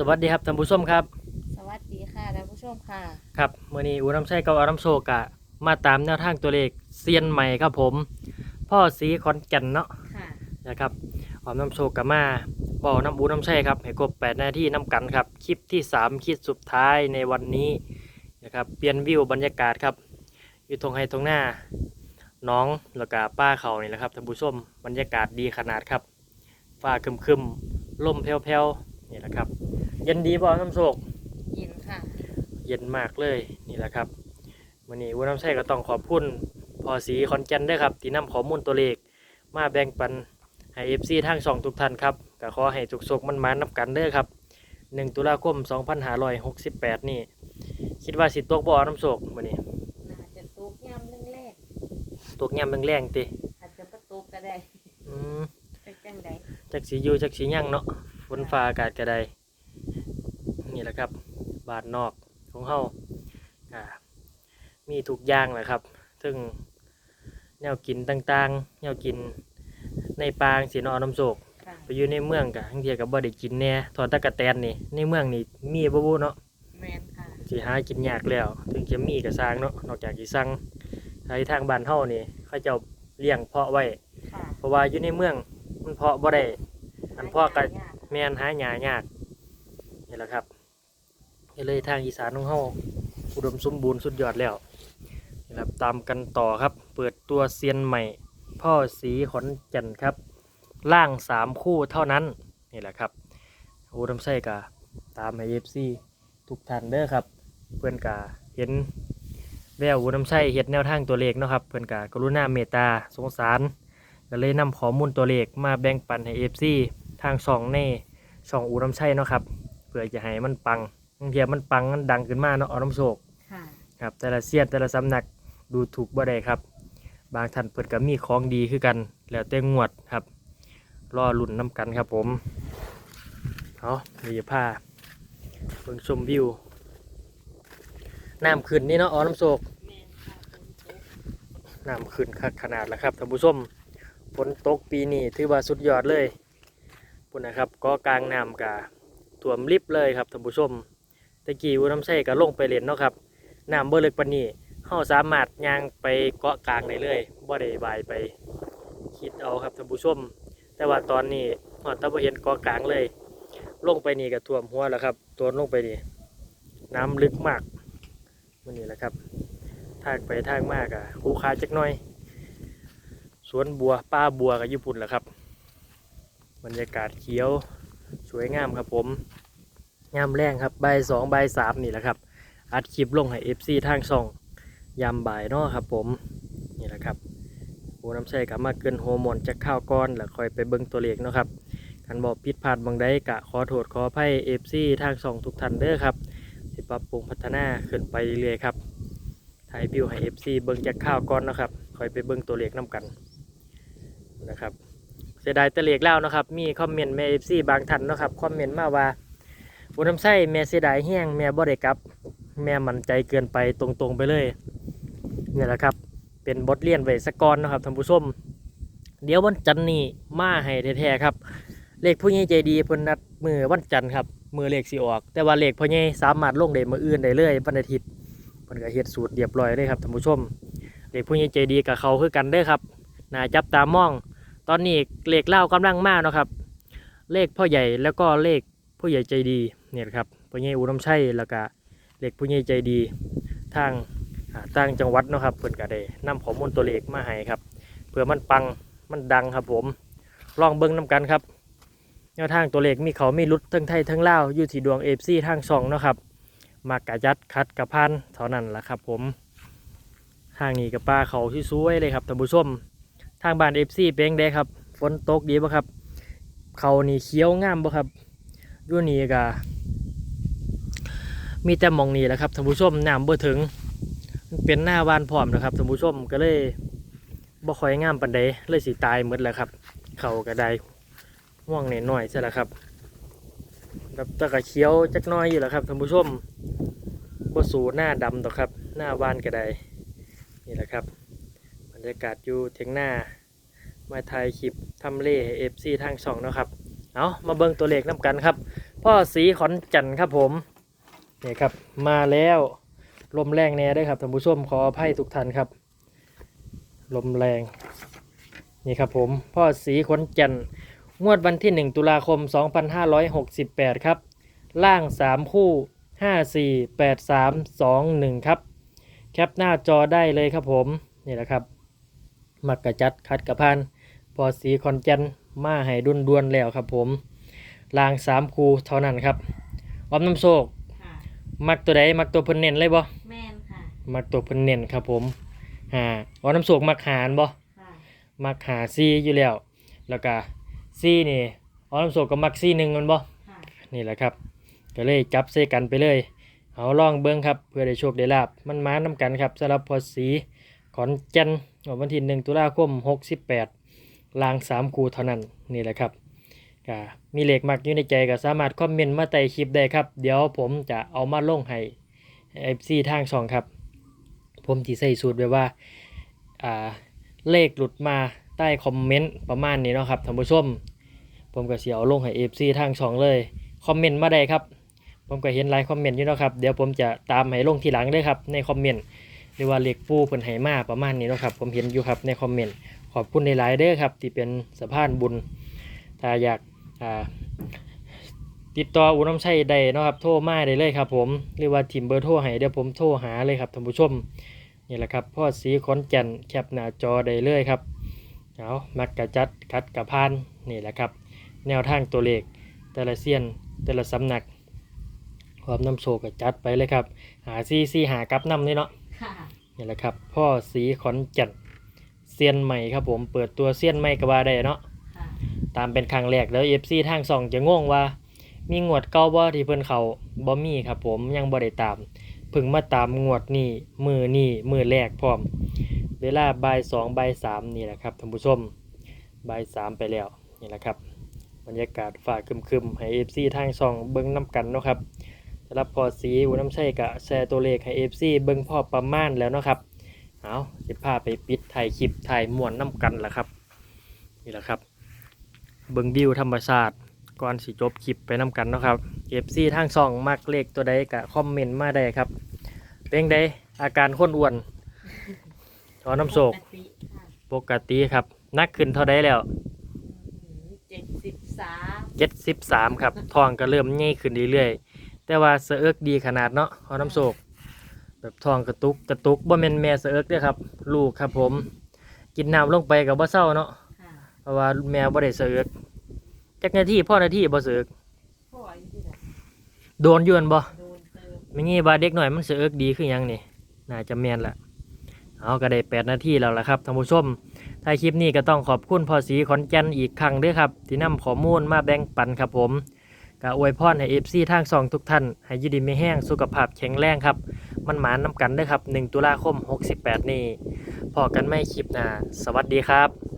สวัสดีครับท่านผู้ชมครับ สวัสดีค่ะท่านผู้ชมค่ะ ครับมื่อนี้อูน้ำใช้กับอาน้ำโชกะ มาตามแนวทางตัวเลขเซียนใหม่ครับผม พ่อสีขอนแก่นเนาะค่ะ นะครับออมน้ำโชกะมาบอกน้ำอูน้ำใช้ครับให้ครบ8นาทีน้ำกันครับคลิปที่ 3คลิปสุดท้ายในวันนี้นะครับเปลี่ยนวิวบรรยากาศครับ อยู่ตรงไฮตรงหน้าหน้องแล้วก็ป้าเขานี่แหละครับท่านผู้ชมบรรยากาศดีขนาดครับฟ้าครึมๆลมแผ่วๆนี่แหละครับ เย็นดีบ่น้ำโชกยินค่ะ เย็นมากเลยนี่แหละครับวันนี้วุ้นน้ำใช่ก็ต้องขอบคุณพอสีคอนแกนด้วยครับที่นำข้อมูลตัวเลข มาแบ่งปันให้เอฟซีทางสองทุกท่านครับก็ขอให้จุกศกมันมานับกันเด้อครับ1ตุลาคม2568นี่ คิดว่าสิตกบ่อน้ำโศกวันนี้น่าจะตุกย่ำเรื่องแรกตกยามแรงๆติอาจจะประตูก็ได้อืมเป็นจังไดจักสีอยู่จักสียั่งเนาะฝนฟ้าอากาศก็ได้ นี่แหละครับบาทนอกของเฮาอ่ามีทุกอย่างแหละครับ ซึ่งแนวกินต่างๆ แนวกินในปางสีนอน้ำโศกค่ะไปอยู่ในเมืองกะทั้งเทียกับบ่ได้กินแน่ถอนตะกะแตนนี่ในเมืองนี่มีบ่บุเนาะแมนค่ะสิหากินยากแล้ว ถึงจะมีก็สร้างเนาะนอกจากสิสั่งใช้ทางบ้านเฮานี่เขาเจ้าเลี้ยงเพาะไว้ค่ะเพราะว่าอยู่ในเมืองมันเพาะบ่ได้อันพ่อก็หายากแม่นหาหยายากนี่แหละครับนี่ เลยทางอีสานของเฮาอุดมสมบูรณ์สุดยอดแล้วนี่ครับตามกันต่อครับ เปิดตัวเซียนใหม่ พ่อสีขอนแก่นครับ ล่างสามคู่เท่านั้นนี่แหละครับอูดมไส้กาตามไอเอฟซีทุกท่านเด้อครับ เพื่อนกาเห็นแววอูดมไส้เห็ดแนวทางตัวเลขเนาะครับเพื่อนกากรุณาเมตตาสงสารก็เลยนำข้อมูลตัวเลขมาแบ่งปันให้เอฟซีทางช่องในช่องอูดมไส้เนาะครับเพื่อจะให้มันปัง บางทีมันปังมันดังขึ้นมาเนาะเอาน้ำโศกค่ะ ครับ แต่ละเสียนแต่ละสำนักดูถูกบ่ได้ครับ บางท่านเปิดก็มีของดีคือกัน แล้วแต่งวดครับ รอลุ่นน้ำกันครับผมเอามีผ้าเบิ่งชมวิวน้ำขึ้นนี่เนาะอ๋อน้ำโศกแมนค่ะฝนตกน้ำขึ้นคักขนาดแล้วครับท่านผู้ชมฝนตกปีนี้ถือว่าสุดยอดเลยปุ่นนะครับก็กลางน้ำกะท่วมลิบเลยครับท่านผู้ชม ตะกี้วุ้น้ำใส่ก็ลงไปเล่นเนาะครับน้ำเบอร์เล็กปานนี้เฮาสามารถย่างไปเกาะกลางได้เลยบ่ได้บายไปคิดเอาครับท่านผู้ชม แต่ว่าตอนนี้ฮอดตะบ่เห็นเกาะกลางเลย ลงไปนี่ก็ท่วมหัวแล้วครับ ตัวลงไปนี่น้ำลึกมากมันนี่แหละครับทางไปทางมากอะคูคาจักหน่อย สวนบัวป้าบัวกับญี่ปุ่นแหละครับ บรรยากาศเขียวสวยงามครับผม งามแรงครับใบสองใบสามนี่แหละครับ อัดคลิปลงให้เอฟซีทางช่องยามบ่ายเนาะครับผมนี่แหละครับโอ้น้ำใส่กับมาเกินโฮอร์โมนจากข้าวก้อนแล้วคอยไปเบิ้งตัวเลขเนาะครับกันบอกผิดพลาดบางใดกะขอโทษขออภัยเอฟซีทางช่องทุกท่านเด้อครับสิปรับปรุงพัฒนาขึ้นไปเรื่อยๆครับถ่ายวิวให้ FC เบิ่งจากข้าวก่อนนะครับคอยไปเบิ่งตัวเลขน้กันนะครับเสียดายแตะเลขแล้วนะครับ มีคอมเมนต์แม่ FC บางท่านเนาะครับคอมเมนต์มาว่า บุญน้ำไส้แม่เสียดายแห้งแม่บ่ได้กลับ แม่มันใจเกินไปตรงๆไปเลยนี่แหละครับ เป็นบทเรียนไว้สกอนนะครับท่านผู้ชมเดี๋ยววันจันทร์นี้มาให้แท้ๆครับ เลขผู้ใหญ่ใจดีเพิ่นนัดมือวันจันทร์ครับมือเลขสิออก แต่ว่าเลขพ่อใหญ่สามารถลงได้มืออื่นได้เลยวันอาทิตย์เพิ่นก็เฮ็ดสูตรเรียบร้อยเลยครับท่านผู้ชมเด็กผู้ใหญ่ใจดีกับเขาคือกันเด้อครับน่าจับตามอง ตอนนี้เลขเล่ากำลังมาเนาะครับ เลขพ่อใหญ่แล้วก็เลข ผู้ใหญ่ใจดีเนี่ยครับพ่อใหญ่อุดมชัยแล้วก็เลขผู้ใหญ่ใจดีทางต่างจังหวัดเนาะครับเพิ่นก็ได้นำข้อมูลตัวเลขมาให้ครับเพื่อมันปังมันดังครับผมลองเบิ่งนํกันครับแนวทางตัวเลขมีเขามีรุดทั้งไทยทั้งลาวอยู่ที่ดวงเอฟซีทางช่องเนาะครับมากกะยัดคัดกระพันเท่านั้นแหละครับผมทางนี้กับปลาเขาที่สวยเลยครับท่านผู้ชมทางบ้านเอฟซีเป็นจั่งใดครับฝนตกดีป่ะครับเขานี่เขียวงามป่ะครับ อยู่นี่กะมีแต่มองนี่แหละครับท่านผู้ชมน้ำบ่ถึง เป็นหน้าวานพร้อมนะครับท่านผู้ชมก็เลยบ่ค่อยงามปานใดเลยสิตายหมดแล้วครับ เขาก็ได้ห่วงหน่อยๆใช่แล้วครับแบบตะกะเขียวจักน้อยอยู่แล้วครับท่านผู้ชมบ่สูหน้าดำดอครับ หน้าบ้านก็ได้นี่แหละครับบรรยากาศอยู่เทียงหน้ามาถ่ายคลิปทำเล่เอฟซีทางสองนะครับเอามาเบิ่งตัวเลขน้กันครับ พ่อสีขอนจันท์ครับผมนี่ครับมาแล้วลมแรงแน่ด้วยครับท่านผู้ชมขออภัยทุกท่านครับ ลมแรงนี่ครับผมพ่อสีขอนจันท์งวดวันที่ 1 ตุลาคม 2568 ครับ ล่าง 3 คู่ 5 4 8 3 2 1 ครับ แคปหน้าจอได้เลยครับผมนี่แหละครับ มักกะจัดคัดกระพันพอสีคอนแกนมาให้ดุนดวนแล้วครับผม ลางสามคูเท่านั้นครับออมน้ำโชคค่ะมักตัวใดมักตัวเพิ่นเน้นเลยบ่แม่นค่ะมักตัวเพิ่นเน้นครับผมหาออมน้ำโชคมักหารบ่ค่ะมักหาซีอยู่แล้ว แล้วก็ซีนี่ออมน้ำโชคก็มักซีหนึ่งมันบ่ ค่ะนี่แหละครับ ก็เลยจับเซกันไปเลย เอาลองเบิ้งครับ เพื่อได้โชคได้ลาบ มันมาน้ำกันครับสำหรับพอสีขอนแจันวันที่หนึ่งตุลาคม 68ลางสามคูเท่านั้น นี่แหละครับ ก็มีเลขมักอยู่ในใจก็สามารถคอมเมนต์มาใต้คลิปได้ครับ เดี๋ยวผมจะเอามาลงให้เอฟซีทางช่องครับ ผมที่ใส่สูตรไว้ว่าอ่าเลขหลุดมาใต้คอมเมนต์ประมาณนี้เนาะครับท่านผู้ชม ผมก็เสียเอาลงให้เอฟซีทางช่องเลยคอมเมนต์มาได้ครับ ผมก็เห็นหลายคอมเมนต์อยู่เนาะครับเดี๋ยวผมจะตามให้ลงทีหลังเลยครับในคอมเมนต์หรือว่าเลขปูเพิ่นให้มาประมาณนี้เนาะครับ ผมเห็นอยู่ครับในคอมเมนต์ขอบคุณในหลายเด้อครับ ที่เป็นสะพานบุญถ้าอยาก ติดต่ออุน้ำชัยได้เนาะครับโทรมาได้เลยครับผมหรือว่าทีมเบอร์โทรให้เดี๋ยวผมโทรหาเลยครับท่านผู้ชมนี่แหละครับพ่อสีขอนแก่นแคปหน้าจอได้เลยครับเอามักกะจัดคัดกะพานนี่แหละครับ แนวทางตัวเลขแต่ละเซียนแต่ละสำนักความน้ำโชกก็จัดไปเลยครับ หาซีซีหากับน้ำนี่เนาะค่ะนี่แหละครับ พ่อสีขอนแก่นเซียนใหม่ครับผมเปิดตัวเซียนใหม่ก็ว่าได้เนาะค่ะ ตามเป็นครั้งแรกแล้วเอฟซีทางสองจะงงว่า มีงวดเก้าบ่ที่เพิ่นเขาบ่มีครับผมยังบ่ได้ตามเพิ่งมาตามงวดนี่มือนี่มือแรกพร้อม เวลาบ่ายสองบ่ายสามนี่แหละครับท่านผู้ชมบ่ายสามไปแล้วนี่แหละครับบรรยากาศฝ่าคึมๆให้เอฟซีทางช่องเบิ้งน้ำกันเนาะครับสำหรับพอสีอุน้ำใช่กะแชร์ตัวเลขให้เอฟซีเบิ้งพอประมาณแล้วเนาะครับเอาจะพาไปปิดถ่ายคลิปถ่ายมวนน้ำกันละครับนี่แหละครับ เบิ้งวิวธรรมชาติก่อนสิจบคลิปไปน้ำกันเนาะครับเอฟซีทางช่องมักเลขตัวใดกะคอมเมนต์มาได้ครับ เป็นใดอาการข้นอ้วนขอน้ำโศกปติค่ะปกติครับ นักขึ้นเท่าใดแล้วเจ็ดสิบสามเจ็ดสิบสามครับทองก็เริ่มใหญ่ขึ้นเรื่อยๆแต่ว่าสะเอิกดีขนาดเนาะเอาน้ำโศกแบบทองกระตุกกระตุกบ่แม่นแม่สะเอิกเด้อครับ ลูกครับผม กินน้ำลงไปกับบ่เศร้าเนาะค่ะเพ ราะว่าแมวบ่ได้สะเอิกจักนาทีพ่อนาทีบ่สะเอิกพ่ออายุที่ไหนโดนอยวนบ่โดนเติมไม่งี้ว่าเด็กหน่อยมันสะเอิกดีคือหยังนี่น่าจะแม่นละเอาก็ได้แปดนาทีแล้วล่ะครับท่านผู้ชมถ้าคลิปนี้ก็ต้องขอบคุณพ่อสีขอนแก่นอีกครั้งเด้วยครับ ที่นำข้อมูลมาแบ่งปันครับผมก็อวยพรให้เอฟซีทางสองทุกท่าน ให้อยูดีไม่แห้งสุขภาพแข็งแรงครับ มันหมานนำกันเด้วยครับ 1 ตุลาคม 68 นี้พอกันไม่คลิปหน้า สวัสดีครับ